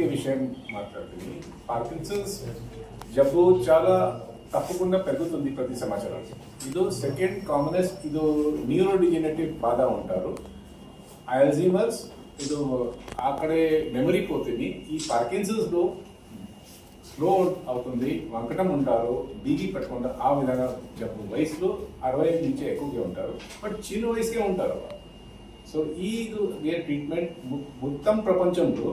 విషయం మాట్లాడుతుంది. పార్కిన్సన్స్ జబ్బు చాలా తప్పకుండా పెరుగుతుంది ప్రతి సంవత్సరం ఇది సెకండ్ కామనెస్ట్ ఇది న్యూరోడిజెనేటివ్ బాధ ఉంటారు. అల్జీమర్స్ ఇది అక్కడే మెమరీ పోతుంది. ఈ పార్కిన్సన్స్లో స్లో అవుతుంది వంకటం ఉంటారు బీపీ పెట్టకుండా ఆ విధంగా జబ్బు. వయసులో అరవై నుంచి ఎక్కువగా ఉంటారు. బట్ చిన్న వయసుకే ఉంటారు. సో ఈ ట్రీట్మెంట్ మొత్తం ప్రపంచంలో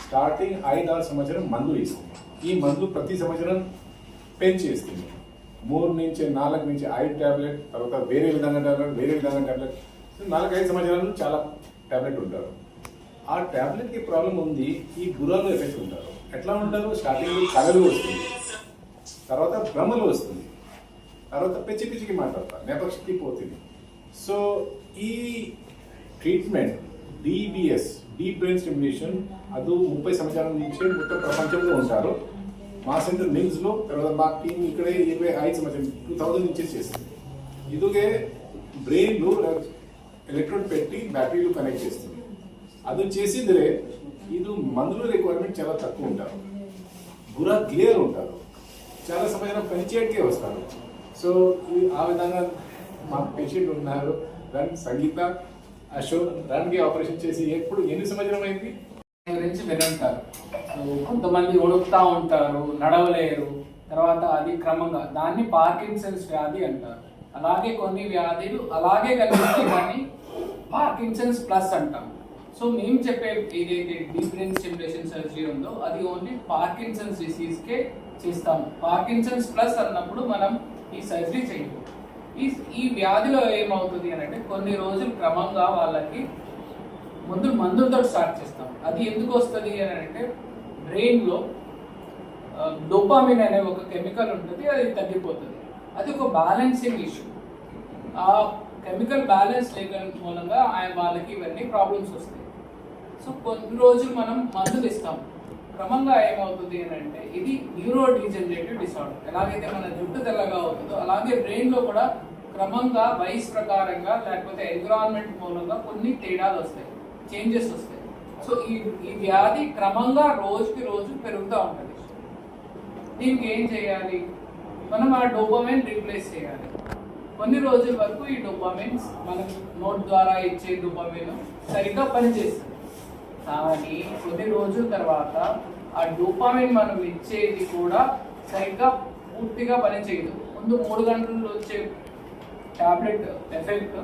స్టార్టింగ్ ఐదు ఆరు సంవత్సరం మందు ఇస్తుంది ఈ మందు ప్రతి సంవత్సరం పెంచేస్తుంది. మూడు నుంచి నాలుగు నుంచి ఐదు ట్యాబ్లెట్ తర్వాత వేరే విధంగా టాబ్లెట్ వేరే విధంగా ట్యాబ్లెట్ నాలుగు ఐదు సంవత్సరాలు చాలా టాబ్లెట్ ఉంటారు. ఆ టాబ్లెట్కి ప్రాబ్లం ఉంది ఈ గుర్రాలు ఎఫెక్ట్ ఉంటారు. ఎట్లా ఉంటారు? స్టార్టింగ్ కలలు వస్తుంది. తర్వాత భ్రమలు వస్తుంది. తర్వాత పిచ్చి పిచ్చికి మాట్లాడతారు. నేపథ్యకి పోతుంది. సో ఈ treatment DBS deep brain stimulation అది ముప్పై సంవత్సరాల నుంచి మొత్తం ప్రపంచంలో ఉంటారు. మా సెంటర్ నిమ్స్లో తర్వాత మా టీం ఇక్కడే ఇరవై ఐదు సంవత్సరం టూ థౌజండ్ నుంచే చేస్తుంది. ఇదిగే బ్రెయిన్ ఎలక్ట్రోడ్ పెట్టి బ్యాటరీలు కనెక్ట్ చేస్తుంది. అది చేసిందిరే ఇది మందుల రిక్వైర్మెంట్ చాలా తక్కువ ఉంటారు. గురా క్లియర్ ఉంటారు. చాలా సమయం పనిచేయకే వస్తారు. సో ఈ- ఆ విధంగా మా పేషెంట్ ఉన్నారు. దాని సంగీత అశోక్ దానికి ఆపరేషన్ చేసి ఎప్పుడు ఎన్ని సంవత్సరం అయింది? దీని గురించి వినంటారు. సో కొంతమంది ఉడుకుతా ఉంటారు నడవలేరు తర్వాత అది క్రమంగా దాన్ని పార్కిన్సన్స్ వ్యాధి అంటారు. అలాగే కొన్ని వ్యాధులు అలాగే కలిగితే కానీ పార్కిన్సన్స్ ప్లస్ అంటాం. సో మేము చెప్పే ఏదైతే డీప్ బ్రెయిన్ స్టిమ్యులేషన్ సర్జరీ ఉందో అది ఓన్లీ పార్కిన్సన్స్ డిసీజ్కే చేస్తాము. పార్కిన్సన్స్ ప్లస్ అన్నప్పుడు మనం ఈ సర్జరీ చేయము. ఈ ఈ వ్యాధిలో ఏమవుతుంది అని అంటే కొన్ని రోజులు క్రమంగా వాళ్ళకి ముందు మందులతో స్టార్ట్ చేస్తాం. అది ఎందుకు వస్తుంది అని అంటే బ్రెయిన్లో డోపామిన్ అనే ఒక కెమికల్ ఉంటుంది అది తగ్గిపోతుంది. అది ఒక బ్యాలెన్సింగ్ ఇష్యూ. ఆ కెమికల్ బ్యాలెన్స్ లేక మూలంగా ఆయన వాళ్ళకి ఇవన్నీ ప్రాబ్లమ్స్ వస్తాయి. సో కొన్ని రోజులు మనం మందులు ఇస్తాం క్రమంగా ఏమవుతుంది అని అంటే ఇది న్యూరో డీజనరేటివ్ డిసార్డర్. ఎలాగైతే మన జుట్టు తెల్లగా అవుతుందో అలాగే బ్రెయిన్లో కూడా క్రమంగా వయసు ప్రకారంగా లేకపోతే ఎన్విరాన్మెంట్ మూలంగా కొన్ని తేడాలు వస్తాయి చేంజెస్ వస్తాయి. సో ఈ ఈ వ్యాధి క్రమంగా రోజుకి రోజు పెరుగుతూ ఉంటుంది. దీనికి ఏం చేయాలి? మనం ఆ డోపమైన్ రీప్లేస్ చేయాలి. కొన్ని రోజుల వరకు ఈ డోపమైన్ మనం నోట్ ద్వారా ఇచ్చే డోపమైన్ సరిగ్గా పనిచేస్తుంది. కానీ కొన్ని రోజుల తర్వాత ఆ డోపమైన్ మనం ఇచ్చేది కూడా సరిగ్గా పూర్తిగా పనిచేయదు. ముందు మూడు గంటలు వచ్చే టాబ్లెట్ ఎఫెక్ట్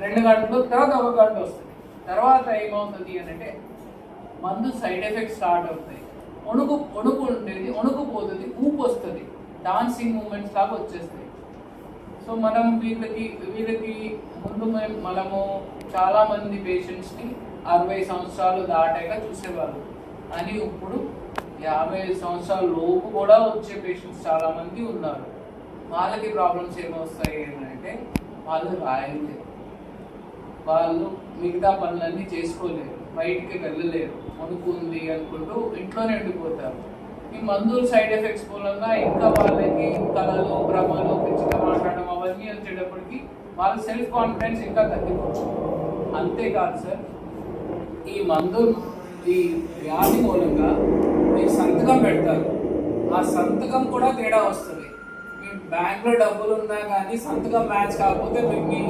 రెండు గంటలు తర్వాత ఒక గంట వస్తుంది. తర్వాత ఏమవుతుంది అని అంటే మందు సైడ్ ఎఫెక్ట్స్ స్టార్ట్ అవుతాయి. వణుకు వణుకు ఉండేది వణుకుపోతుంది ఊపు వస్తుంది. డాన్సింగ్ మూమెంట్స్ లాగా వచ్చేస్తాయి. సో మనం వీళ్ళకి వీళ్ళకి ముందు మనము చాలామంది పేషెంట్స్ని అరవై సంవత్సరాలు దాటాక చూసేవాళ్ళు. అని ఇప్పుడు యాభై సంవత్సరాల లోపు కూడా వచ్చే పేషెంట్స్ చాలామంది ఉన్నారు. వాళ్ళకి ప్రాబ్లమ్స్ ఏమొస్తాయి అంటే వాళ్ళు రాయలేరు వాళ్ళు మిగతా పనులన్నీ చేసుకోలేరు బయటికి వెళ్ళలేరు అనుకుంది అనుకుంటూ ఇంట్లోనే ఉండిపోతారు. ఈ మందులు సైడ్ ఎఫెక్ట్స్ మూలంగా ఇంకా వాళ్ళకి కళలు భ్రమలు పిచ్చిగా మాట్లాడడం అవన్నీ వచ్చేటప్పటికి వాళ్ళ సెల్ఫ్ కాన్ఫిడెన్స్ ఇంకా తగ్గిపోతుంది. అంతేకాదు సార్ ఈ మందు ఈ వ్యాధి మూలంగా మీరు సంతకం పెడతారు. ఆ సంతకం కూడా తేడా వస్తుంది. బ్యాంక్లో డబ్బులు ఉన్నా కానీ సంతకం మ్యాచ్ కాకపోతే మీకు మీ